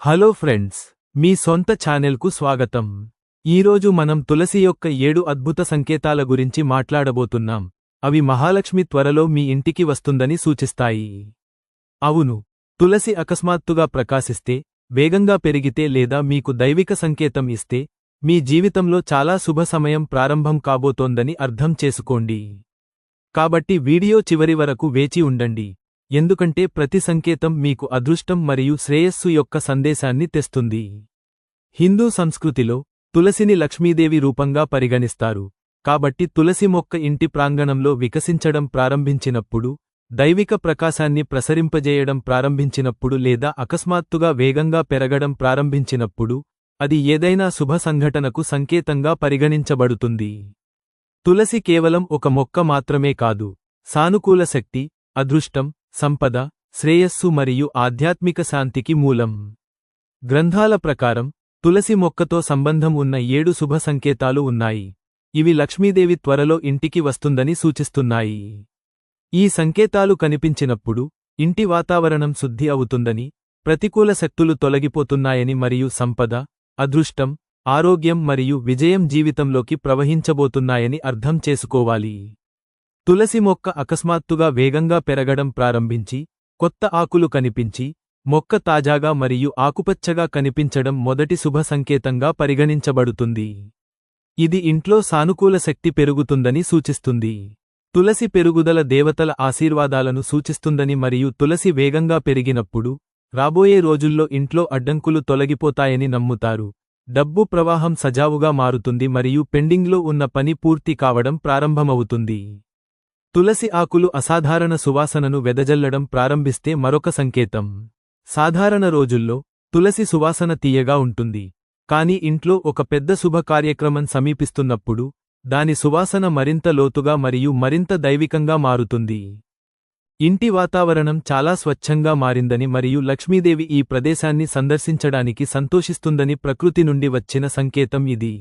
Hello friends మీ సొంత ఛానెల్కు స్వాగతం. ఈరోజు మనం తులసి యొక్క ఏడు అద్భుత సంకేతాల గురించి మాట్లాడబోతున్నాం. అవి మహాలక్ష్మి త్వరలో మీ ఇంటికి వస్తుందని సూచిస్తాయి. అవును తులసి అకస్మాత్తుగా ప్రకాశిస్తే వేగంగా పెరిగితే లేదా మీకు దైవిక సంకేతం ఇస్తే మీ జీవితంలో చాలా శుభ సమయం ప్రారంభం కాబోతోందని అర్థం చేసుకోండి. కాబట్టి వీడియో చివరి వరకు వేచి ఉండండి. ఎందుకంటే ప్రతి సంకేతం మీకు అదృష్టం మరియు శ్రేయస్సు యొక్క సందేశాన్ని తెస్తుంది. హిందూ సంస్కృతిలో తులసిని లక్ష్మీదేవి రూపంగా పరిగణిస్తారు. కాబట్టి తులసి మొక్క ఇంటి ప్రాంగణంలో వికసించడం ప్రారంభించినప్పుడు దైవిక ప్రకాశాన్ని ప్రసరింపజేయడం ప్రారంభించినప్పుడు లేదా అకస్మాత్తుగా వేగంగా పెరగడం ప్రారంభించినప్పుడు అది ఏదైనా శుభ సంఘటనకు సంకేతంగా పరిగణించబడుతుంది. తులసి కేవలం ఒక మొక్క మాత్రమే కాదు సానుకూల శక్తి అదృష్టం సంపద శ్రేయస్సు మరియు ఆధ్యాత్మిక శాంతికి మూలం. గ్రంథాల ప్రకారం తులసి మొక్కతో సంబంధం ఉన్న ఏడు శుభ సంకేతాలు ఉన్నాయి. ఇవి లక్ష్మీదేవి త్వరలో ఇంటికి వస్తుందని సూచిస్తున్నాయి. ఈ సంకేతాలు కనిపించినప్పుడు ఇంటి వాతావరణం శుద్ధి అవుతుందని ప్రతికూల శక్తులు తొలగిపోతున్నాయని మరియు సంపద అదృష్టం ఆరోగ్యం మరియు విజయం జీవితంలోకి ప్రవహించబోతున్నాయని అర్థం చేసుకోవాలి. తులసి మొక్క అకస్మాత్తుగా వేగంగా పెరగడం ప్రారంభించి కొత్త ఆకులు కనిపించి మొక్క తాజాగా మరియు ఆకుపచ్చగా కనిపించడం మొదటి శుభ సంకేతంగా పరిగణించబడుతుంది. ఇది ఇంట్లో సానుకూల శక్తి పెరుగుతుందని సూచిస్తుంది. తులసి పెరుగుదల దేవతల ఆశీర్వాదాలను సూచిస్తుందని మరియు తులసి వేగంగా పెరిగినప్పుడు రాబోయే రోజుల్లో ఇంట్లో అడ్డంకులు తొలగిపోతాయని నమ్ముతారు. డబ్బు ప్రవాహం సజావుగా మారుతుంది మరియు పెండింగ్లో ఉన్న పని పూర్తి కావడం ప్రారంభమవుతుంది. తులసి ఆకులు అసాధారణ సువాసనను వెదజల్లడం ప్రారంభిస్తే మరొక సంకేతం. సాధారణ రోజుల్లో తులసి సువాసన తీయగా ఉంటుంది. కాని ఇంట్లో ఒక పెద్ద శుభకార్యక్రమం సమీపిస్తున్నప్పుడు దాని సువాసన మరింత లోతుగా మరియు మరింత దైవికంగా మారుతుంది. ఇంటి వాతావరణం చాలా స్వచ్ఛంగా మారిందని మరియు లక్ష్మీదేవి ఈ ప్రదేశాన్ని సందర్శించడానికి సంతోషిస్తుందని ప్రకృతి నుండి వచ్చిన సంకేతం ఇది.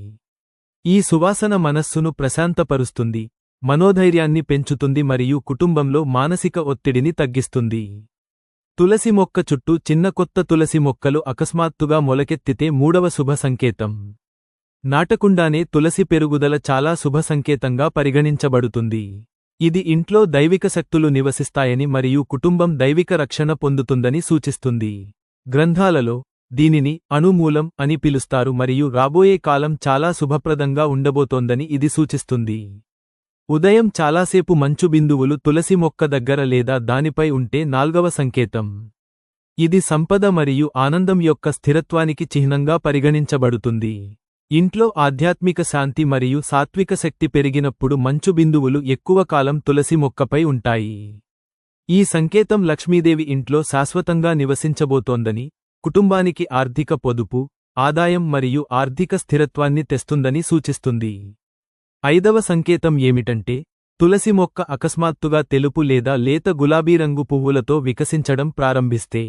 ఈ సువాసన మనస్సును ప్రశాంతపరుస్తుంది మనోధైర్యాన్ని పెంచుతుంది మరియు కుటుంబంలో మానసిక ఒత్తిడిని తగ్గిస్తుంది. తులసి మొక్క చుట్టూ చిన్న కొత్త తులసి మొక్కలు అకస్మాత్తుగా మొలకెత్తితే మూడవ శుభ సంకేతం. నాటకుండానే తులసి పెరుగుదల చాలా శుభ సంకేతంగా పరిగణించబడుతుంది. ఇది ఇంట్లో దైవిక శక్తులు నివసిస్తాయని మరియు కుటుంబం దైవిక రక్షణ పొందుతుందని సూచిస్తుంది. గ్రంథాలలో దీనిని అణుమూలం అని పిలుస్తారు మరియు రాబోయే కాలం చాలా శుభప్రదంగా ఉండబోతోందని ఇది సూచిస్తుంది. ఉదయం చాలాసేపు మంచు బిందువులు తులసి మొక్క దగ్గర లేదా దానిపై ఉంటే నాల్గవ సంకేతం. ఇది సంపద మరియు ఆనందం యొక్క స్థిరత్వానికి చిహ్నంగా పరిగణించబడుతుంది. ఇంట్లో ఆధ్యాత్మిక శాంతి మరియు సాత్విక శక్తి పెరిగినప్పుడు మంచు బిందువులు ఎక్కువ కాలం తులసి మొక్కపై ఉంటాయి. ఈ సంకేతం లక్ష్మీదేవి ఇంట్లో శాశ్వతంగా నివసించబోతోందని కుటుంబానికి ఆర్థిక పొదుపు ఆదాయం మరియు ఆర్థిక స్థిరత్వాన్ని తెస్తుందని సూచిస్తుంది. ఐదవ సంకేతం ఏమిటంటే తులసి మొక్క అకస్మాత్తుగా తెలుపు లేదా లేత గులాబీ రంగు పువ్వులతో వికసించడం ప్రారంభిస్తే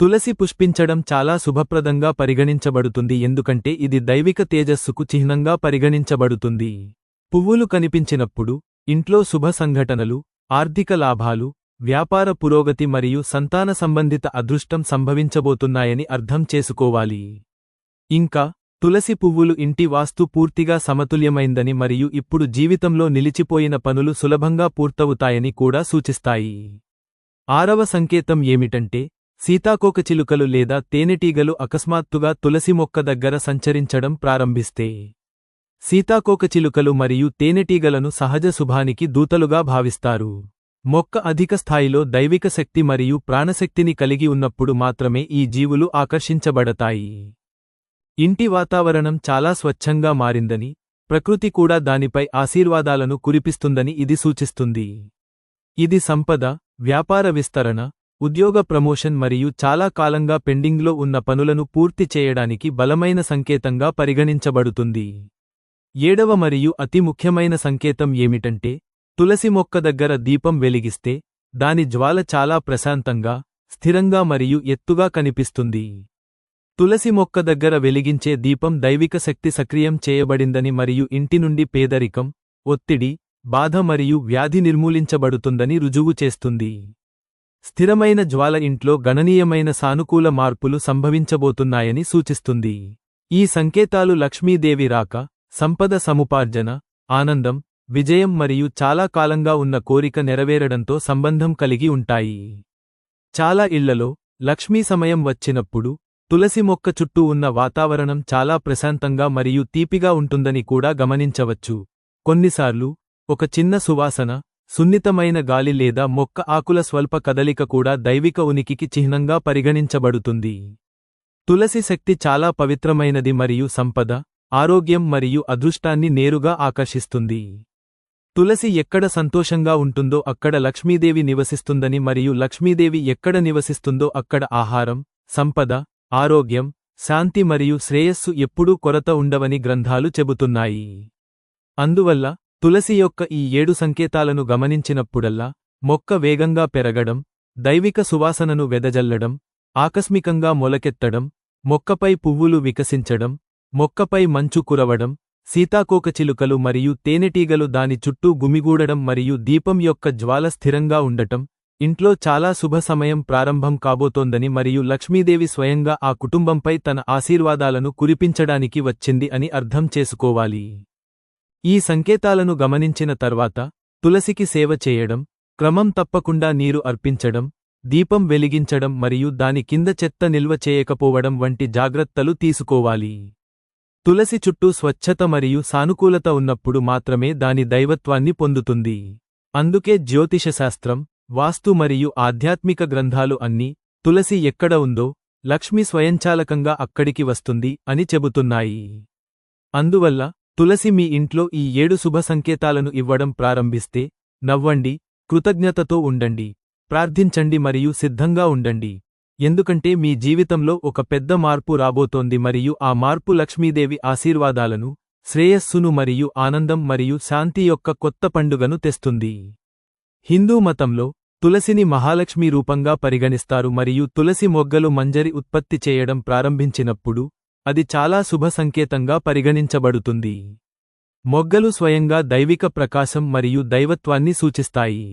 తులసి పుష్పించడం చాలా శుభప్రదంగా పరిగణించబడుతుంది ఎందుకంటే ఇది దైవిక తేజస్సుకు చిహ్నంగా పరిగణించబడుతుంది. పువ్వులు కనిపించినప్పుడు ఇంట్లో శుభ సంఘటనలు ఆర్థిక లాభాలు వ్యాపార పురోగతి మరియు సంతాన సంబంధిత అదృష్టం సంభవించబోతున్నాయని అర్థం చేసుకోవాలి. ఇంకా తులసి పువ్వులు ఇంటి వాస్తు పూర్తిగా సమతుల్యమైందని మరియు ఇప్పుడు జీవితంలో నిలిచిపోయిన పనులు సులభంగా పూర్తవుతాయని కూడా సూచిస్తాయి. ఆరవ సంకేతం ఏమిటంటే సీతాకోకచిలుకలు లేదా తేనెటీగలు అకస్మాత్తుగా తులసి మొక్క దగ్గర సంచరించడం ప్రారంభిస్తే సీతాకోకచిలుకలు మరియు తేనెటీగలను సహజ శుభానికి దూతలుగా భావిస్తారు. మొక్క అధిక స్థాయిలో దైవిక శక్తి మరియు ప్రాణశక్తిని కలిగి ఉన్నప్పుడు మాత్రమే ఈ జీవులు ఆకర్షించబడతాయి. ఇంటి వాతావరణం చాలా స్వచ్ఛంగా మారిందని ప్రకృతి కూడా దానిపై ఆశీర్వాదాలను కురిపిస్తుందని ఇది సూచిస్తుంది. ఇది సంపద వ్యాపార విస్తరణ ఉద్యోగ ప్రమోషన్ మరియు చాలా కాలంగా పెండింగ్లో ఉన్న పనులను పూర్తి చేయడానికి బలమైన సంకేతంగా పరిగణించబడుతుంది. ఏడవ మరియు అతి ముఖ్యమైన సంకేతం ఏమిటంటే తులసి మొక్క దగ్గర దీపం వెలిగిస్తే దాని జ్వాల చాలా ప్రశాంతంగా స్థిరంగా మరియు ఎత్తుగా కనిపిస్తుంది. తులసి మొక్క దగ్గర వెలిగించే దీపం దైవిక శక్తి సక్రియం చేయబడిందని మరియు ఇంటి నుండి పేదరికం ఒత్తిడి బాధ మరియు వ్యాధి నిర్మూలించబడుతుందని రుజువు చేస్తుంది. స్థిరమైన జ్వాల ఇంట్లో గణనీయమైన సానుకూల మార్పులు సంభవించబోతున్నాయని సూచిస్తుంది. ఈ సంకేతాలు లక్ష్మీదేవి రాక సంపద సముపార్జన ఆనందం విజయం మరియు చాలా కాలంగా ఉన్న కోరిక నెరవేరడంతో సంబంధం కలిగి ఉంటాయి. చాలా ఇళ్ళలో లక్ష్మీ సమయం వచ్చినప్పుడు తులసి మొక్క చుట్టూ ఉన్న వాతావరణం చాలా ప్రశాంతంగా మరియు తీపిగా ఉంటుందని కూడా గమనించవచ్చు. కొన్నిసార్లు ఒక చిన్న సువాసన సున్నితమైన గాలి లేదా మొక్క ఆకుల స్వల్ప కదలిక కూడా దైవిక ఉనికికి చిహ్నంగా పరిగణించబడుతుంది. తులసి శక్తి చాలా పవిత్రమైనది మరియు సంపద ఆరోగ్యం మరియు అదృష్టాన్ని నేరుగా ఆకర్షిస్తుంది. తులసి ఎక్కడ సంతోషంగా ఉంటుందో అక్కడ లక్ష్మీదేవి నివసిస్తుందని మరియు లక్ష్మీదేవి ఎక్కడ నివసిస్తుందో అక్కడ ఆహారం సంపద ఆరోగ్యం శాంతి మరియు శ్రేయస్సు ఎప్పుడూ కొరత ఉండవని గ్రంథాలు చెబుతున్నాయి. అందువల్ల తులసి యొక్క ఈ ఏడు సంకేతాలను గమనించినప్పుడల్లా మొక్క వేగంగా పెరగడం దైవిక సువాసనను వెదజల్లడం ఆకస్మికంగా మొలకెత్తడం మొక్కపై పువ్వులు వికసించడం మొక్కపై మంచు కురవడం సీతాకోకచిలుకలు మరియు తేనెటీగలు దాని చుట్టూ గుమిగూడడం మరియు దీపం యొక్క జ్వాల స్థిరంగా ఉండటం ఇంట్లో చాలా శుభ సమయం ప్రారంభం కాబోతోందని మరియు లక్ష్మీదేవి స్వయంగా ఆ కుటుంబంపై తన ఆశీర్వాదాలను కురిపించడానికి వచ్చింది అని అర్థం చేసుకోవాలి. ఈ సంకేతాలను గమనించిన తర్వాత తులసికి సేవ చేయడం క్రమం తప్పకుండా నీరు అర్పించడం దీపం వెలిగించడం మరియు దాని కింద చెత్త నిల్వ చేయకపోవడం వంటి జాగ్రత్తలు తీసుకోవాలి. తులసి చుట్టూ స్వచ్ఛత మరియు సానుకూలత ఉన్నప్పుడు మాత్రమే దాని దైవత్వాన్ని పొందుతుంది. అందుకే జ్యోతిషశాస్త్రం వాస్తు మరియు ఆధ్యాత్మిక గ్రంథాలు అన్నీ తులసి ఎక్కడ ఉందో లక్ష్మి స్వయంచాలకంగా అక్కడికి వస్తుంది అని చెబుతున్నాయి. అందువల్ల తులసి మీ ఇంట్లో ఈ ఏడు శుభ సంకేతాలను ఇవ్వడం ప్రారంభిస్తే నవ్వండి కృతజ్ఞతతో ఉండండి ప్రార్థించండి మరియు సిద్ధంగా ఉండండి. ఎందుకంటే మీ జీవితంలో ఒక పెద్ద మార్పు రాబోతోంది మరియు ఆ మార్పు లక్ష్మీదేవి ఆశీర్వాదాలను శ్రేయస్సును మరియు ఆనందం మరియు శాంతి యొక్క కొత్త పండుగను తెస్తుంది. హిందూ మతంలో తులసిని మహాలక్ష్మి రూపంగా పరిగణిస్తారు మరియు తులసి మొగ్గలు మంజరి ఉత్పత్తి చేయడం ప్రారంభించినప్పుడు అది చాలా శుభ సంకేతంగా పరిగణించబడుతుంది. మొగ్గలు స్వయంగా దైవిక ప్రకాశం మరియు దైవత్వాన్ని సూచిస్తాయి.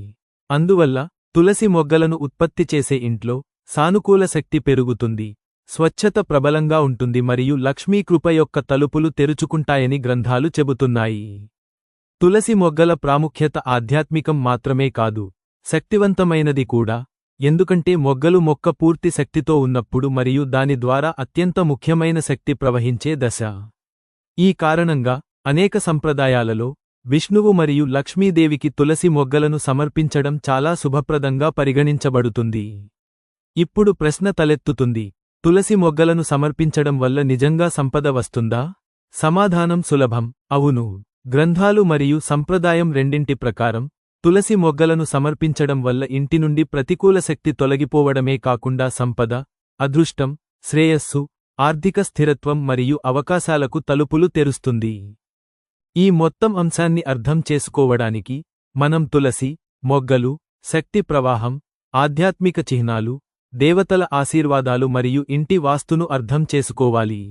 అందువల్ల తులసి మొగ్గలను ఉత్పత్తి చేసే ఇంట్లో సానుకూల శక్తి పెరుగుతుంది స్వచ్ఛత ప్రబలంగా ఉంటుంది మరియు లక్ష్మీ కృప యొక్క తలుపులు తెరుచుకుంటాయని గ్రంథాలు చెబుతున్నాయి. తులసి మొగ్గల ప్రాముఖ్యత ఆధ్యాత్మికం మాత్రమే కాదు శక్తివంతమైనది కూడా. ఎందుకంటే మొగ్గలు మొక్క పూర్తి శక్తితో ఉన్నప్పుడు మరియు దాని ద్వారా అత్యంత ముఖ్యమైన శక్తి ప్రవహించే దశ. ఈ కారణంగా అనేక సంప్రదాయాలలో విష్ణువు మరియు లక్ష్మీదేవికి తులసి మొగ్గలను సమర్పించడం చాలా శుభప్రదంగా పరిగణించబడుతుంది. ఇప్పుడు ప్రశ్న తలెత్తుతుంది తులసి మొగ్గలను సమర్పించడం వల్ల నిజంగా సంపద వస్తుందా? సమాధానం సులభం అవును. గ్రంథాలు మరియు సంప్రదాయం రెండింటి ప్రకారం తులసి మొగ్గలను సమర్పించడం వల్ల ఇంటి నుండి ప్రతికూల శక్తి తొలగిపోవడమే కాకుండా సంపద అదృష్టం శ్రేయస్సు ఆర్థిక స్థిరత్వం మరియు అవకాశాలకు తలుపులు తెరుస్తుంది. ఈ మొత్తం అంశాన్ని అర్థం చేసుకోవడానికి మనం తులసి మొగ్గలు శక్తి ప్రవాహం ఆధ్యాత్మిక చిహ్నాలు దేవతల ఆశీర్వాదాలు మరియు ఇంటి వాస్తును అర్థం చేసుకోవాలి.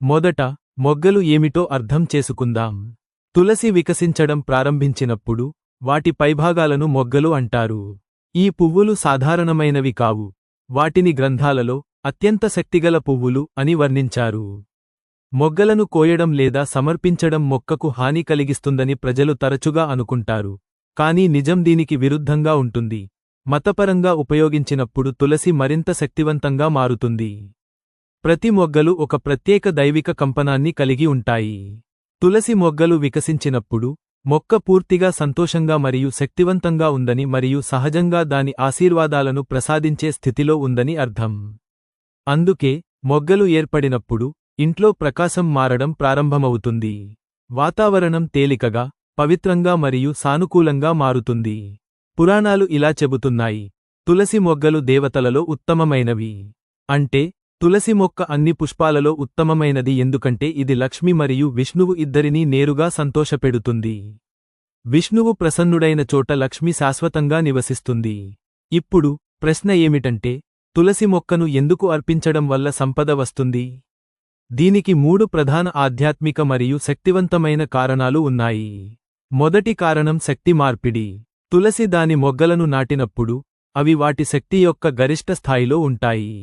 మొదట మొగ్గలు ఏమిటో అర్థం చేసుకుందాం. తులసి వికసించడం ప్రారంభించినప్పుడు వాటి పైభాగాలను మొగ్గలు అంటారు. ఈ పువ్వులు సాధారణమైనవి కావు. వాటిని గ్రంథాలలో అత్యంత శక్తిగల పువ్వులు అని వర్ణించారు. మొగ్గలను కోయడం లేదా సమర్పించడం మొక్కకు హాని కలిగిస్తుందని ప్రజలు తరచుగా అనుకుంటారు. కానీ నిజం దీనికి విరుద్ధంగా ఉంటుంది. మతపరంగా ఉపయోగించినప్పుడు తులసి మరింత శక్తివంతంగా మారుతుంది. ప్రతి మొగ్గలు ఒక ప్రత్యేక దైవిక కంపనాన్ని కలిగి ఉంటాయి. తులసి మొగ్గలు వికసించినప్పుడు మొక్క పూర్తిగా సంతోషంగా మరియు శక్తివంతంగా ఉందని మరియు సహజంగా దాని ఆశీర్వాదాలను ప్రసాదించే స్థితిలో ఉందని అర్థం. అందుకే మొగ్గలు ఏర్పడినప్పుడు ఇంట్లో ప్రకాశం మారడం ప్రారంభమవుతుంది. వాతావరణం తేలికగా పవిత్రంగా మరియు సానుకూలంగా మారుతుంది. పురాణాలు ఇలా చెబుతున్నాయి. తులసి మొగ్గలు దేవతలలో ఉత్తమమైనవి. అంటే తులసి మొక్క అన్ని పుష్పాలలో ఉత్తమమైనది ఎందుకంటే ఇది లక్ష్మి మరియు విష్ణువు ఇద్దరినీ నేరుగా సంతోషపెడుతుంది. విష్ణువు ప్రసన్నుడైన చోట లక్ష్మి శాశ్వతంగా నివసిస్తుంది. ఇప్పుడు ప్రశ్న ఏమిటంటే తులసి మొక్కను ఎందుకు అర్పించడం వల్ల సంపద వస్తుంది? దీనికి మూడు ప్రధాన ఆధ్యాత్మిక మరియు శక్తివంతమైన కారణాలు ఉన్నాయి. మొదటి కారణం శక్తి మార్పిడి. తులసి దాని మొగ్గలను నాటినప్పుడు అవి వాటి శక్తి యొక్క గరిష్ట స్థాయిలో ఉంటాయి.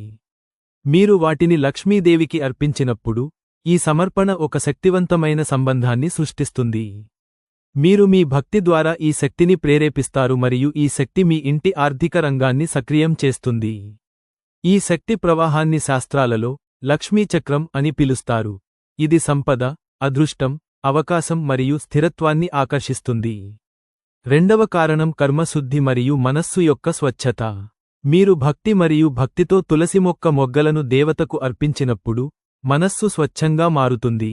మీరు వాటిని లక్ష్మీదేవికి అర్పించినప్పుడు ఈ సమర్పణ ఒక శక్తివంతమైన సంబంధాన్ని సృష్టిస్తుంది. మీరు మీ భక్తి ద్వారా ఈ శక్తిని ప్రేరేపిస్తారు మరియు ఈ శక్తి మీ ఇంటి ఆర్థిక రంగాన్ని సక్రియం చేస్తుంది. ఈ శక్తి ప్రవాహాన్ని శాస్త్రాలలో లక్ష్మీ చక్రం అని పిలుస్తారు. ఇది సంపద అదృష్టం అవకాశం మరియు స్థిరత్వాన్ని ఆకర్షిస్తుంది. రెండవ కారణం కర్మశుద్ధి మరియు మనస్సు యొక్క స్వచ్ఛత. మీరు భక్తి మరియు భక్తితో తులసి మొక్క మొగ్గలను దేవతకు అర్పించినప్పుడు మనస్సు స్వచ్ఛంగా మారుతుంది.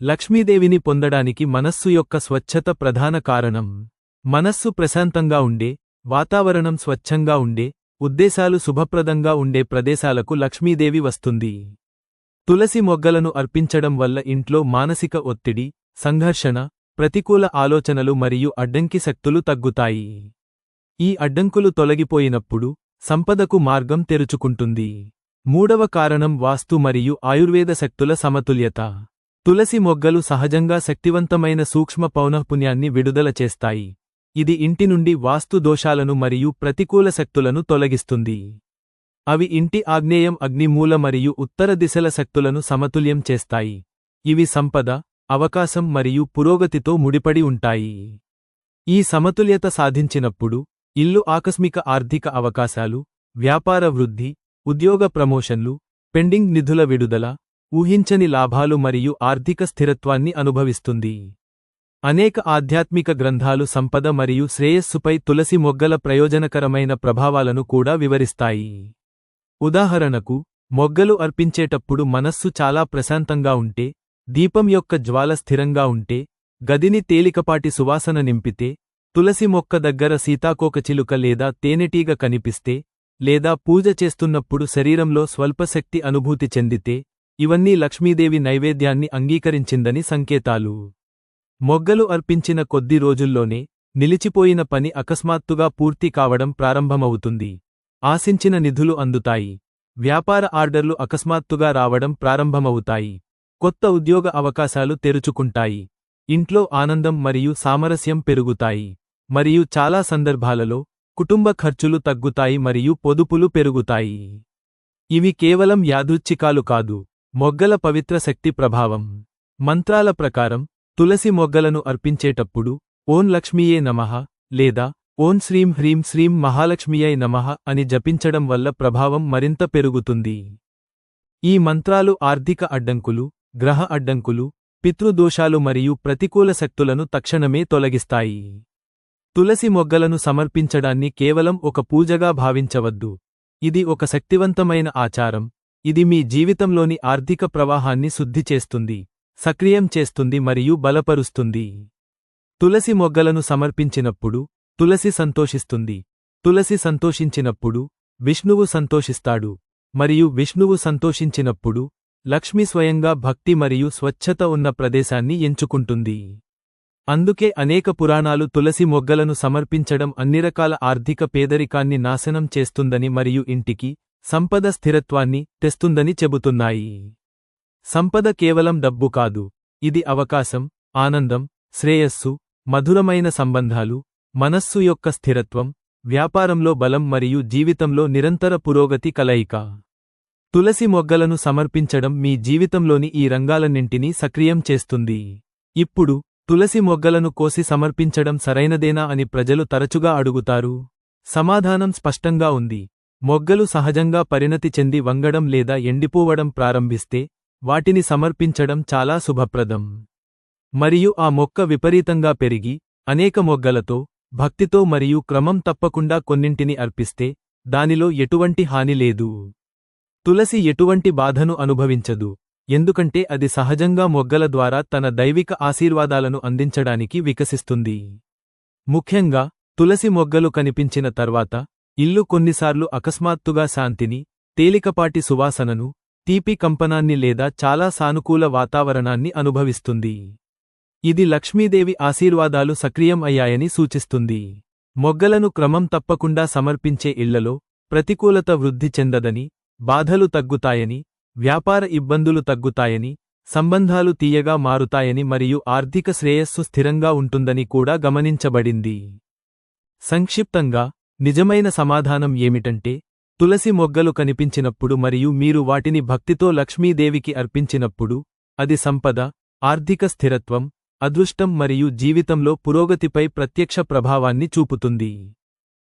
లక్ష్మీదేవిని పొందడానికి మనస్సు యొక్క స్వచ్ఛత ప్రధాన కారణం. మనస్సు ప్రశాంతంగా ఉండే వాతావరణం స్వచ్ఛంగా ఉండే ఉద్దేశాలు శుభప్రదంగా ఉండే ప్రదేశాలకు లక్ష్మీదేవి వస్తుంది. తులసి మొగ్గలను అర్పించడం వల్ల ఇంట్లో మానసిక ఒత్తిడి సంఘర్షణ ప్రతికూల ఆలోచనలు మరియు అడ్డంకి శక్తులు తగ్గుతాయి. ఈ అడ్డంకులు తొలగిపోయినప్పుడు సంపదకు మార్గం తెరుచుకుంటుంది. మూడవ కారణం వాస్తు మరియు ఆయుర్వేద శక్తుల సమతుల్యత. తులసి మొగ్గలు సహజంగా శక్తివంతమైన సూక్ష్మ పౌనఃపుణ్యాన్ని విడుదల చేస్తాయి. ఇది ఇంటి నుండి వాస్తు దోషాలను మరియు ప్రతికూల శక్తులను తొలగిస్తుంది. అవి ఇంటి ఆగ్నేయం అగ్నిమూల మరియు ఉత్తర దిశల శక్తులను సమతుల్యం చేస్తాయి. ఇవి సంపద అవకాశం మరియు పురోగతితో ముడిపడి ఉంటాయి. ఈ సమతుల్యత సాధించినప్పుడు ఇల్లు ఆకస్మిక ఆర్థిక అవకాశాలు వ్యాపార వృద్ధి ఉద్యోగ ప్రమోషన్లు పెండింగ్ నిధుల విడుదల ఊహించని లాభాలు మరియు ఆర్థిక స్థిరత్వాన్ని అనుభవిస్తుంది. అనేక ఆధ్యాత్మిక గ్రంథాలు సంపద మరియు శ్రేయస్సుపై తులసి మొగ్గల ప్రయోజనకరమైన ప్రభావాలను కూడా వివరిస్తాయి. ఉదాహరణకు మొగ్గలు అర్పించేటప్పుడు మనస్సు చాలా ప్రశాంతంగా ఉంటే దీపం యొక్క జ్వాల స్థిరంగా ఉంటే గదిని తేలికపాటి సువాసన నింపితే తులసి మొక్క దగ్గర సీతాకోకచిలుక లేదా తేనెటీగ కనిపిస్తే లేదా పూజ చేస్తున్నప్పుడు శరీరంలో స్వల్పశక్తి అనుభూతి చెందితే ఇవన్నీ లక్ష్మీదేవి నైవేద్యాన్ని అంగీకరించిందని సంకేతాలు. మొగ్గలు అర్పించిన కొద్ది రోజుల్లోనే నిలిచిపోయిన పని అకస్మాత్తుగా పూర్తి కావడం ప్రారంభమవుతుంది. ఆశించిన నిధులు అందుతాయి. వ్యాపార ఆర్డర్లు అకస్మాత్తుగా రావడం ప్రారంభమవుతాయి. కొత్త ఉద్యోగ అవకాశాలు తెరుచుకుంటాయి. ఇంట్లో ఆనందం మరియు సామరస్యం పెరుగుతాయి. మరియు చాలా సందర్భాలలో కుటుంబ ఖర్చులు తగ్గుతాయి మరియు పొదుపులు పెరుగుతాయి. ఇవి కేవలం యాదృచ్ఛికాలు కాదు మొగ్గల పవిత్ర శక్తి ప్రభావం. మంత్రాల ప్రకారం తులసి మొగ్గలను అర్పించేటప్పుడు ఓం లక్ష్మీయే నమః లేదా ఓం శ్రీం హ్రీం శ్రీం మహాలక్ష్మీయై నమః అని జపించడం వల్ల ప్రభావం మరింత పెరుగుతుంది. ఈ మంత్రాలు ఆర్థిక అడ్డంకులు గ్రహ అడ్డంకులు పితృదోషాలు మరియు ప్రతికూల శక్తులను తక్షణమే తొలగిస్తాయి. తులసి మొగ్గలను సమర్పించడాన్ని కేవలం ఒక పూజగా భావించవద్దు. ఇది ఒక శక్తివంతమైన ఆచారం. ఇది మీ జీవితంలోని ఆర్థిక ప్రవాహాన్ని శుద్ధి చేస్తుంది సక్రియం చేస్తుంది మరియు బలపరుస్తుంది. తులసి మొగ్గలను సమర్పించినప్పుడు తులసి సంతోషిస్తుంది. తులసి సంతోషించినప్పుడు విష్ణువు సంతోషిస్తాడు. మరియు విష్ణువు సంతోషించినప్పుడు లక్ష్మి స్వయంగా భక్తి మరియు స్వచ్ఛత ఉన్న ప్రదేశాన్ని ఎంచుకుంటుంది. అందుకే అనేక పురాణాలు తులసి మొగ్గలను సమర్పించడం అన్ని రకాల ఆర్థిక పేదరికాన్ని నాశనం చేస్తుందని మరియు ఇంటికి సంపద స్థిరత్వాన్ని తెస్తుందని చెబుతున్నాయి. సంపద కేవలం డబ్బు కాదు ఇది అవకాశం ఆనందం శ్రేయస్సు మధురమైన సంబంధాలు మనస్సు యొక్క స్థిరత్వం వ్యాపారంలో బలం మరియు జీవితంలో నిరంతర పురోగతి కలయిక. తులసి మొగ్గలను సమర్పించడం మీ జీవితంలోని ఈ రంగాలన్నింటినీ సక్రియం చేస్తుంది. ఇప్పుడు తులసి మొగ్గలను కోసి సమర్పించడం సరైనదేనా అని ప్రజలు తరచుగా అడుగుతారు. సమాధానం స్పష్టంగా ఉంది. మొగ్గలు సహజంగా పరిణతి చెంది వంగడం లేదా ఎండిపోవడం ప్రారంభిస్తే వాటిని సమర్పించడం చాలా శుభప్రదం. మరియు ఆ మొక్క విపరీతంగా పెరిగి అనేక మొగ్గలతో భక్తితో మరియు క్రమం తప్పకుండా కొన్నింటిని అర్పిస్తే దానిలో ఎటువంటి హాని లేదు. తులసి ఎటువంటి బాధను అనుభవించదు. ఎందుకంటే అది సహజంగా మొగ్గల ద్వారా తన దైవిక ఆశీర్వాదాలను అందించడానికి వికసిస్తుంది. ముఖ్యంగా తులసి మొగ్గలు కనిపించిన తర్వాత ఇల్లు కొన్నిసార్లు అకస్మాత్తుగా శాంతిని తేలికపాటి సువాసనను తీపి కంపనాన్ని లేదా చాలా సానుకూల వాతావరణాన్ని అనుభవిస్తుంది. ఇది లక్ష్మీదేవి ఆశీర్వాదాలు సక్రియం అయ్యాయని సూచిస్తుంది. మొగ్గలను క్రమం తప్పకుండా సమర్పించే ఇళ్ళలో ప్రతికూలత వృద్ధి చెందదని బాధలు తగ్గుతాయని వ్యాపార ఇబ్బందులు తగ్గుతాయని సంబంధాలు తీయగా మారుతాయని మరియు ఆర్థిక శ్రేయస్సు స్థిరంగా ఉంటుందని కూడా గమనించబడింది. సంక్షిప్తంగా నిజమైన సమాధానం ఏమిటంటే తులసి మొగ్గలు కనిపించినప్పుడు మరియు మీరు వాటిని భక్తితో లక్ష్మీదేవికి అర్పించినప్పుడు అది సంపద ఆర్థిక స్థిరత్వం అదృష్టం మరియు జీవితంలో పురోగతిపై ప్రత్యక్ష ప్రభావాన్ని చూపుతుంది.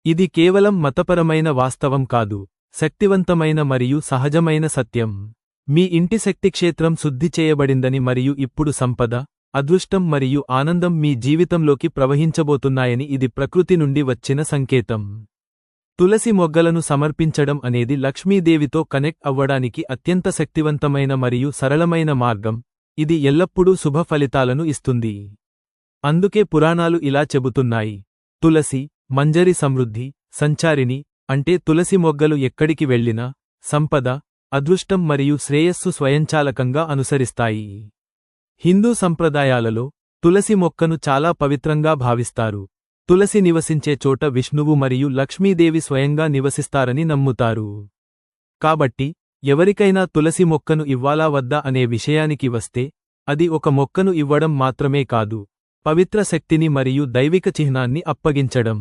ఇది కేవలం మతపరమైన వాస్తవం కాదు. శక్తివంతమైన మరియు సహజమైన సత్యం. మీ ఇంటి శక్తిక్షేత్రం శుద్ధి చేయబడిందని మరియు ఇప్పుడు సంపద అదృష్టం మరియు ఆనందం మీ జీవితంలోకి ప్రవహించబోతున్నాయని ఇది ప్రకృతి నుండి వచ్చిన సంకేతం. తులసి మొగ్గలను సమర్పించడం అనేది లక్ష్మీదేవితో కనెక్ట్ అవ్వడానికి అత్యంత శక్తివంతమైన మరియు సరళమైన మార్గం. ఇది ఎల్లప్పుడూ శుభ ఫలితాలను ఇస్తుంది. అందుకే పురాణాలు ఇలా చెబుతున్నాయి. తులసి మంజరి సమృద్ధి సంచారిణి అంటే తులసి మొగ్గలు ఎక్కడికి వెళ్ళినా సంపద అదృష్టం మరియు శ్రేయస్సు స్వయంచాలకంగా అనుసరిస్తాయి. హిందూ సంప్రదాయాలలో తులసి మొక్కను చాలా పవిత్రంగా భావిస్తారు. తులసి నివసించే చోట విష్ణువు మరియు లక్ష్మీదేవి స్వయంగా నివసిస్తారని నమ్ముతారు. కాబట్టి ఎవరికైనా తులసి మొక్కను ఇవ్వాలా వద్దా అనే విషయానికి వస్తే అది ఒక మొక్కను ఇవ్వడం మాత్రమే కాదు పవిత్ర శక్తిని మరియు దైవిక చిహ్నాన్ని అప్పగించడం.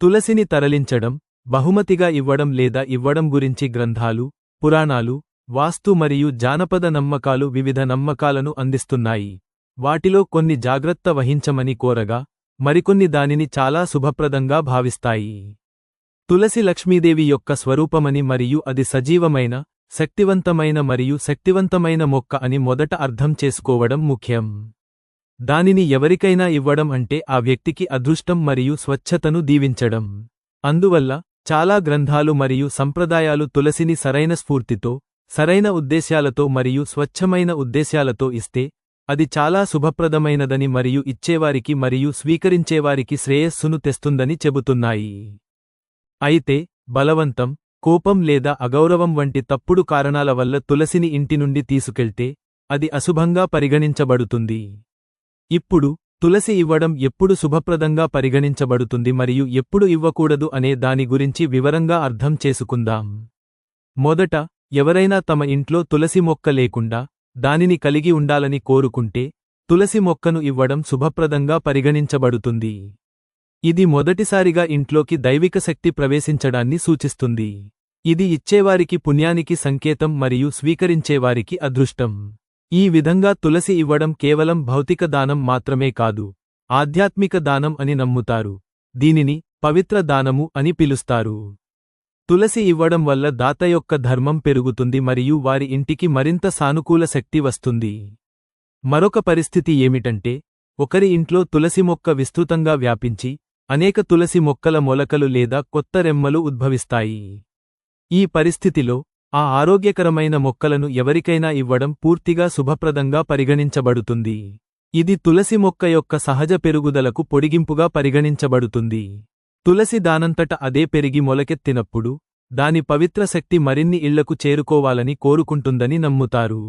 తులసిని తరలించడం బహుమతిగా ఇవ్వడం లేదా ఇవ్వడం గురించి గ్రంథాలు పురాణాలు వాస్తు మరియు జానపద నమ్మకాలు వివిధ నమ్మకాలను అందిస్తున్నాయి. వాటిలో కొన్ని జాగ్రత్త వహించమని కోరగా మరికొన్ని దానిని చాలా శుభప్రదంగా భావిస్తాయి. తులసి లక్ష్మీదేవి యొక్క స్వరూపమని మరియు అది సజీవమైన శక్తివంతమైన మరియు శక్తివంతమైన మొక్క అని మొదట అర్థం చేసుకోవడం ముఖ్యం. దానిని ఎవరికైనా ఇవ్వడం అంటే ఆ వ్యక్తికి అదృష్టం మరియు స్వచ్ఛతను దీవించడం. అందువల్ల చాలా గ్రంథాలు మరియు సంప్రదాయాలు తులసిని సరైన స్ఫూర్తితో సరైన ఉద్దేశ్యాలతో మరియు స్వచ్ఛమైన ఉద్దేశ్యాలతో ఇస్తే అది చాలా శుభప్రదమైనదని మరియు ఇచ్చేవారికి మరియు స్వీకరించేవారికి శ్రేయస్సును తెస్తుందని చెబుతున్నాయి. అయితే బలవంతం కోపం లేదా అగౌరవం వంటి తప్పుడు కారణాల వల్ల తులసిని ఇంటి నుండి తీసుకెళ్తే అది అశుభంగా పరిగణించబడుతుంది. ఇప్పుడు తులసి ఇవ్వడం ఎప్పుడు శుభప్రదంగా పరిగణించబడుతుంది మరియు ఎప్పుడు ఇవ్వకూడదు అనే దాని గురించి వివరంగా అర్థం చేసుకుందాం. మొదట ఎవరైనా తమ ఇంట్లో తులసి మొక్క లేకుండా దానిని కలిగి ఉండాలని కోరుకుంటే తులసి మొక్కను ఇవ్వడం శుభప్రదంగా పరిగణించబడుతుంది. ఇది మొదటిసారిగా ఇంట్లోకి దైవిక శక్తి ప్రవేశించడాన్ని సూచిస్తుంది. ఇది ఇచ్చేవారికి పుణ్యానికి సంకేతం మరియు స్వీకరించేవారికి అదృష్టం. ఈ విధంగా తులసి ఇవ్వడం కేవలం భౌతిక దానం మాత్రమే కాదు ఆధ్యాత్మిక దానం అని నమ్ముతారు. దీనిని పవిత్ర దానము అని పిలుస్తారు. తులసి ఇవ్వడం వల్ల దాత యొక్క ధర్మం పెరుగుతుంది మరియు వారి ఇంటికి మరింత సానుకూల శక్తి వస్తుంది. మరొక పరిస్థితి ఏమిటంటే ఒకరి ఇంట్లో తులసి మొక్క విస్తృతంగా వ్యాపించి అనేక తులసి మొక్కల మొలకలు లేదా కొత్త రెమ్మలు ఉద్భవిస్తాయి. ఈ పరిస్థితిలో ఆ ఆరోగ్యకరమైన మొక్కలను ఎవరికైనా ఇవ్వడం పూర్తిగా శుభప్రదంగా పరిగణించబడుతుంది. ఇది తులసి మొక్క యొక్క సహజ పెరుగుదలకు పొడిగింపుగా పరిగణించబడుతుంది. తులసి దానంతట అదే పెరిగి మొలకెత్తినప్పుడు దాని పవిత్ర శక్తి మరిన్ని ఇళ్ళకు చేరుకోవాలని కోరుకుంటుందని నమ్ముతారు.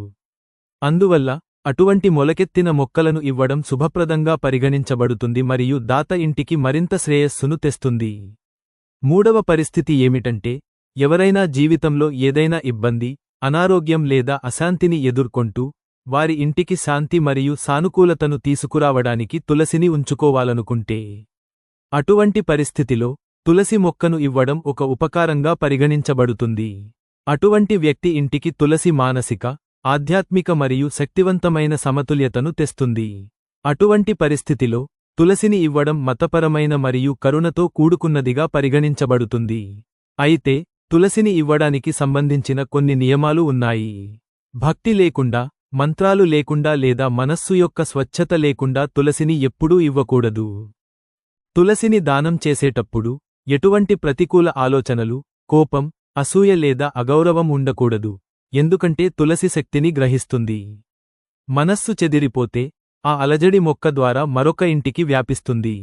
అందువల్ల అటువంటి మొలకెత్తిన మొక్కలను ఇవ్వడం శుభప్రదంగా పరిగణించబడుతుంది మరియు దాత ఇంటికి మరింత శ్రేయస్సును తెస్తుంది. మూడవ పరిస్థితి ఏమిటంటే ఎవరైనా జీవితంలో ఏదైనా ఇబ్బంది అనారోగ్యం లేదా అశాంతిని ఎదుర్కొంటూ వారి ఇంటికి శాంతి మరియు సానుకూలతను తీసుకురావడానికి తులసిని ఉంచుకోవాలనుకుంటే అటువంటి పరిస్థితిలో తులసి మొక్కను ఇవ్వడం ఒక ఉపకారంగా పరిగణించబడుతుంది. అటువంటి వ్యక్తి ఇంటికి తులసి మానసిక ఆధ్యాత్మిక మరియు శక్తివంతమైన సమతుల్యతను తెస్తుంది. అటువంటి పరిస్థితిలో తులసిని ఇవ్వడం మతపరమైన మరియు కరుణతో కూడుకున్నదిగా పరిగణించబడుతుంది. అయితే తులసిని ఇవ్వడానికి సంబంధించిన కొన్ని నియమాలు ఉన్నాయి. భక్తి లేకుండా మంత్రాలు లేకుండా లేదా మనస్సు యొక్క స్వచ్ఛత లేకుండా తులసిని ఎప్పుడూ ఇవ్వకూడదు. తులసిని దానం చేసేటప్పుడు ఎటువంటి ప్రతికూల ఆలోచనలు కోపం అసూయ లేదా అగౌరవం ఉండకూడదు. ఎందుకంటే తులసి శక్తిని గ్రహిస్తుంది. మనస్సు చెదిరిపోతే ఆ అలజడి మొక్క ద్వారా మరొక ఇంటికి వ్యాపిస్తుంది.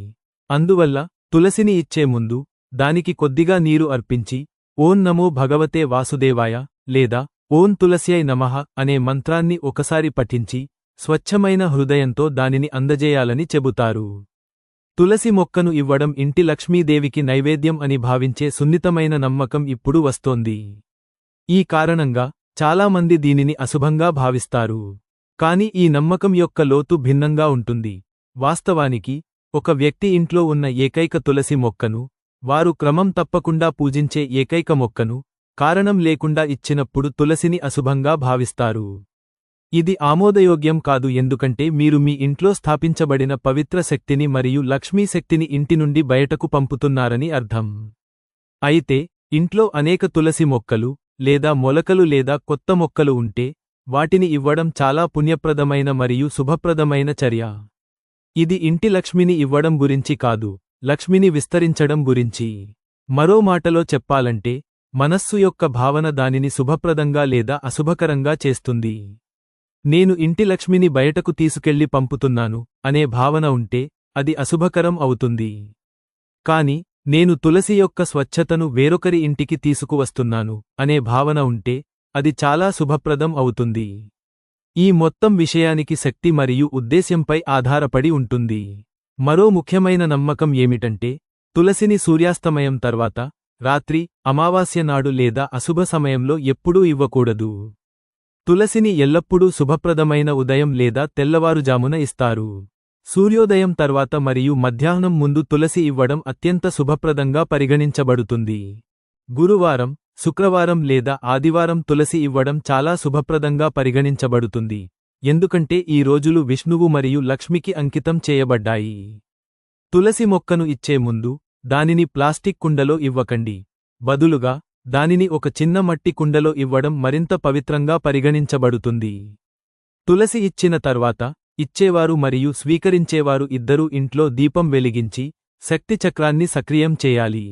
అందువల్ల తులసిని ఇచ్చే ముందు దానికి కొద్దిగా నీరు అర్పించి ఓం నమో భగవతే వాసుదేవాయ లేదా ఓం తులస్యై నమః అనే మంత్రాన్ని ఒకసారి పఠించి స్వచ్ఛమైన హృదయంతో దానిని అందజేయాలని చెబుతారు. తులసి మొక్కను ఇవ్వడం ఇంటి లక్ష్మీదేవికి నైవేద్యం అని భావించే సున్నితమైన నమ్మకం ఇప్పుడు వస్తోంది. ఈ కారణంగా చాలామంది దీనిని అశుభంగా భావిస్తారు. కాని ఈ నమ్మకం యొక్క లోతు భిన్నంగా ఉంటుంది. వాస్తవానికి ఒక వ్యక్తి ఇంట్లో ఉన్న ఏకైక తులసి మొక్కను వారు క్రమం తప్పకుండా పూజించే ఏకైక మొక్కను కారణం లేకుండా ఇచ్చినప్పుడు తులసిని అశుభంగా భావిస్తారు. ఇది ఆమోదయోగ్యం కాదు ఎందుకంటే మీరు మీ ఇంట్లో స్థాపించబడిన పవిత్ర శక్తిని మరియు లక్ష్మీ శక్తిని ఇంటి నుండి బయటకు పంపుతున్నారని అర్థం. అయితే ఇంట్లో అనేక తులసి మొక్కలు లేదా మొలకలు లేదా కొత్త మొక్కలు ఉంటే వాటిని ఇవ్వడం చాలా పుణ్యప్రదమైన మరియు శుభప్రదమైన చర్య. ఇది ఇంటి లక్ష్మిని ఇవ్వడం గురించి కాదు లక్ష్మిని విస్తరించడం గురించి మరో మాటలో చెప్పాలంటే మనస్సు యొక్క భావన దానిని శుభప్రదంగా లేదా అశుభకరంగా చేస్తుంది. నేను ఇంటి లక్ష్మిని బయటకు తీసుకెళ్ళి పంపుతున్నాను అనే భావన ఉంటే అది అశుభకరం అవుతుంది. కాని నేను తులసి యొక్క స్వచ్ఛతను వేరొకరి ఇంటికి తీసుకువస్తున్నాను అనే భావన ఉంటే అది చాలా శుభప్రదం అవుతుంది. ఈ మొత్తం విషయానికి శక్తి మరియు ఉద్దేశ్యంపై ఆధారపడి ఉంటుంది. మరో ముఖ్యమైన నమ్మకం ఏమిటంటే తులసిని సూర్యాస్తమయం తర్వాత రాత్రి అమావాస్య నాడు లేదా అశుభ సమయంలో ఎప్పుడూ ఇవ్వకూడదు. తులసిని ఎల్లప్పుడూ శుభప్రదమైన ఉదయం లేదా తెల్లవారుజామున ఇస్తారు. సూర్యోదయం తర్వాత మరియు మధ్యాహ్నం ముందు తులసి ఇవ్వడం అత్యంత శుభప్రదంగా పరిగణించబడుతుంది. గురువారం శుక్రవారం లేదా ఆదివారం తులసి ఇవ్వడం చాలా శుభప్రదంగా పరిగణించబడుతుంది. ఎందుకంటే ఈ రోజులు విష్ణువు మరియు లక్ష్మికి అంకితం చేయబడ్డాయి. తులసి మొక్కను ఇచ్చే ముందు దానిని ప్లాస్టిక్ కుండలో ఇవ్వకండి. బదులుగా దానిని ఒక చిన్న మట్టి కుండలో ఇవ్వడం మరింత పవిత్రంగా పరిగణించబడుతుంది. తులసి ఇచ్చిన తర్వాత ఇచ్చేవారు మరియు స్వీకరించేవారు ఇద్దరూ ఇంట్లో దీపం వెలిగించి శక్తి చక్రాన్ని సక్రియం చేయాలి.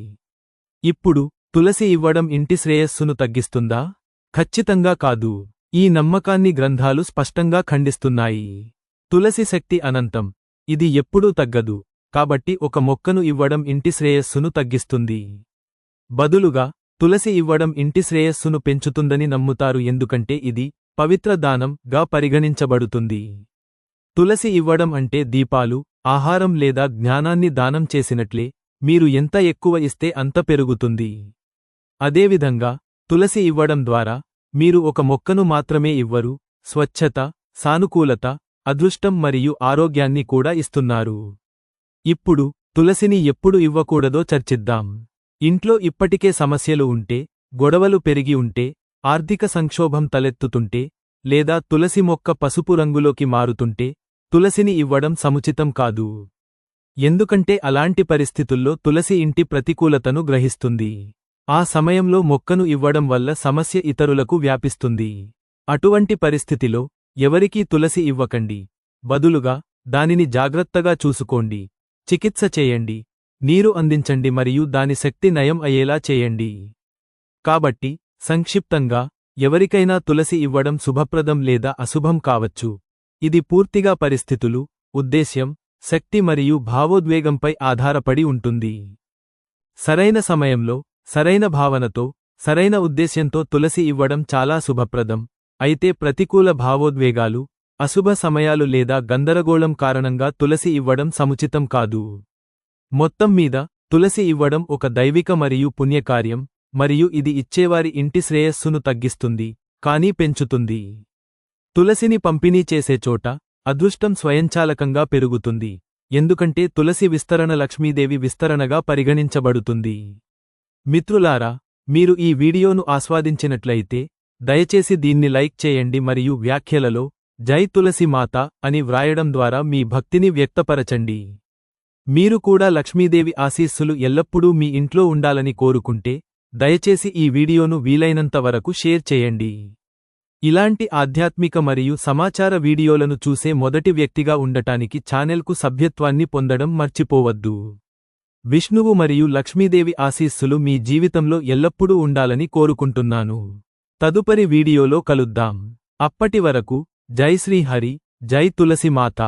ఇప్పుడు తులసి ఇవ్వడం ఇంటి శ్రేయస్సును తగ్గిస్తుందా? ఖచ్చితంగా కాదు. ఈ నమ్మకాన్ని గ్రంథాలు స్పష్టంగా ఖండిస్తున్నాయి. తులసి శక్తి అనంతం. ఇది ఎప్పుడూ తగ్గదు. కాబట్టి ఒక మొక్కను ఇవ్వడం ఇంటి శ్రేయస్సును తగ్గిస్తుంది. బదులుగా తులసి ఇవ్వడం ఇంటి శ్రేయస్సును పెంచుతుందని నమ్ముతారు ఎందుకంటే ఇది పవిత్ర దానం గా పరిగణించబడుతుంది. తులసి ఇవ్వడం అంటే దీపాలు ఆహారం లేదా జ్ఞానాన్ని దానం చేసినట్లే మీరు ఎంత ఎక్కువ ఇస్తే అంత పెరుగుతుంది. అదేవిధంగా తులసి ఇవ్వడం ద్వారా మీరు ఒక మొక్కను మాత్రమే ఇవ్వరు స్వచ్ఛత సానుకూలత అదృష్టం మరియు ఆరోగ్యాన్ని కూడా ఇస్తున్నారు. ఇప్పుడు తులసిని ఎప్పుడు ఇవ్వకూడదో చర్చిద్దాం. ఇంట్లో ఇప్పటికే సమస్యలు ఉంటే గొడవలు పెరిగి ఉంటే ఆర్థిక సంక్షోభం తలెత్తుతుంటే లేదా తులసి మొక్క పసుపు రంగులోకి మారుతుంటే తులసిని ఇవ్వడం సముచితం కాదు. ఎందుకంటే అలాంటి పరిస్థితుల్లో తులసి ఇంటి ప్రతికూలతను గ్రహిస్తుంది. ఆ సమయంలో మొక్కను ఇవ్వడం వల్ల సమస్య ఇతరులకు వ్యాపిస్తుంది. అటువంటి పరిస్థితిలో ఎవరికీ తులసి ఇవ్వకండి. బదులుగా దానిని జాగ్రత్తగా చూసుకోండి. చికిత్స చేయండి. నీరు అందించండి మరియు దాని శక్తి నయం అయ్యేలా చేయండి. కాబట్టి సంక్షిప్తంగా ఎవరికైనా తులసి ఇవ్వడం శుభప్రదం లేదా అశుభం కావచ్చు. ఇది పూర్తిగా పరిస్థితులు ఉద్దేశ్యం శక్తి మరియు భావోద్వేగంపై ఆధారపడి ఉంటుంది. సరైన సమయంలో సరైన భావనతో సరైన ఉద్దేశ్యంతో తులసి ఇవ్వడం చాలా శుభప్రదం. అయితే ప్రతికూల భావోద్వేగాలు అశుభ సమయాలు లేదా గందరగోళం కారణంగా తులసి ఇవ్వడం సముచితం కాదు. మొత్తం మీద తులసి ఇవ్వడం ఒక దైవిక మరియు పుణ్యకార్యం మరియు ఇది ఇచ్చేవారి ఇంటి శ్రేయస్సును తగ్గిస్తుంది కానీ పెంచుతుంది. తులసిని పంపిణీ చేసే చోట అదృష్టం స్వయంచాలకంగా పెరుగుతుంది ఎందుకంటే తులసి విస్తరణ లక్ష్మీదేవి విస్తరణగా పరిగణించబడుతుంది. మిత్రులారా మీరు ఈ వీడియోను ఆస్వాదించినట్లయితే దయచేసి దీన్ని లైక్ చేయండి మరియు వ్యాఖ్యలలో జై తులసి మాత అని వ్రాయడం ద్వారా మీ భక్తిని వ్యక్తపరచండి. మీరు కూడా లక్ష్మీదేవి ఆశీస్సులు ఎల్లప్పుడూ మీ ఇంట్లో ఉండాలని కోరుకుంటే దయచేసి ఈ వీడియోను వీలైనంత వరకు షేర్ చేయండి. ఇలాంటి ఆధ్యాత్మిక మరియు సమాచార వీడియోలను చూసే మొదటి వ్యక్తిగా ఉండటానికి ఛానెల్కు సభ్యత్వాన్ని పొందడం మర్చిపోవద్దు. విష్ణువు మరియు లక్ష్మీదేవి ఆశీస్సులు మీ జీవితంలో ఎల్లప్పుడూ ఉండాలని కోరుకుంటున్నాను. తదుపరి వీడియోలో కలుద్దాం. అప్పటి వరకు జై శ్రీహరి జై తులసిమాత.